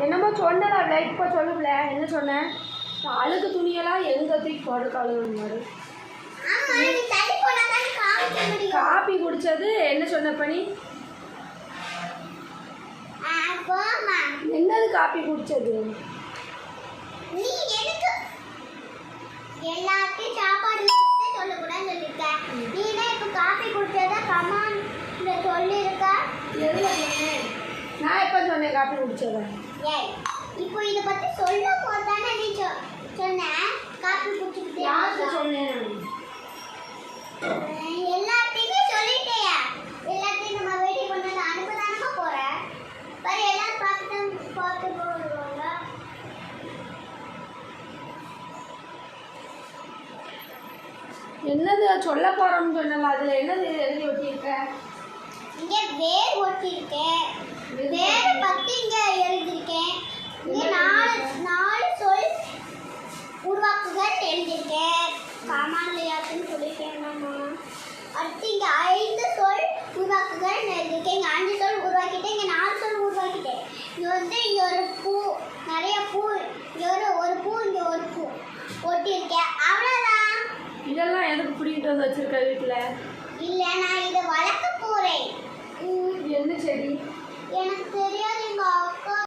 என்னமோ சொன்னடா லைட் சொல்லல என்ன சொன்னேன்? அழுக்கு துணியெல்லாம் எங்க தூக்கி போட கழுவுன மாதிரி காப்பி குடிச்சது என்ன சொன்ன பண்ணி என்னது காப்பி குடிச்சது? எல்லாத்தையும் சாப்பாடு சொன்னேன் காப்பி குடிச்சதை ஏய் இப்போ இதை பற்றி சொல்லும் போது தானே நீ சொன்ன? காஃபி குடிச்சுக்கிட்டே யாருக்கு. சொன்னேன் எல்லாத்தையுமே சொல்லிட்டேயா? எல்லாத்தையும் நம்ம வெயிட் பண்ணது அனுப்பதானமா போற? பாரு எல்லாரும் பார்த்து பார்த்து போடுவாங்க. என்னது சொல்ல போறோம்னு சொன்னல அதுல இங்க வேர் ஒட்டியிருக்கேன். வேரை பத்தி இங்க எழுதியிருக்கேன். இங்க நாலு நாலு சொல் உருவாக்குகள் எழுதியிருக்கேன். காமாலையாத்துன்னு சொல்லியிருக்கேன் அடுத்து இங்க ஐந்து சொல் உருவாக்குகள் எழுதியிருக்கேன். இங்க அஞ்சு சொல் உருவாக்கிட்டேன். இங்க நாலு சொல் உருவாக்கிட்டேன். இங்க வந்து இங்க ஒரு பூ நிறைய பூ இங்க ஒரு ஒரு பூ இங்க ஒரு பூ ஒட்டியிருக்கேன். அவ்வளோதான் இதெல்லாம் எதுக்கு பிடிக்கிட்டு வந்து வச்சிருக்க வீட்டுல? இல்லை நான் இதை வளர்க்க போறேன் ம், இது என்ன செடி எனக்கு தெரியாது.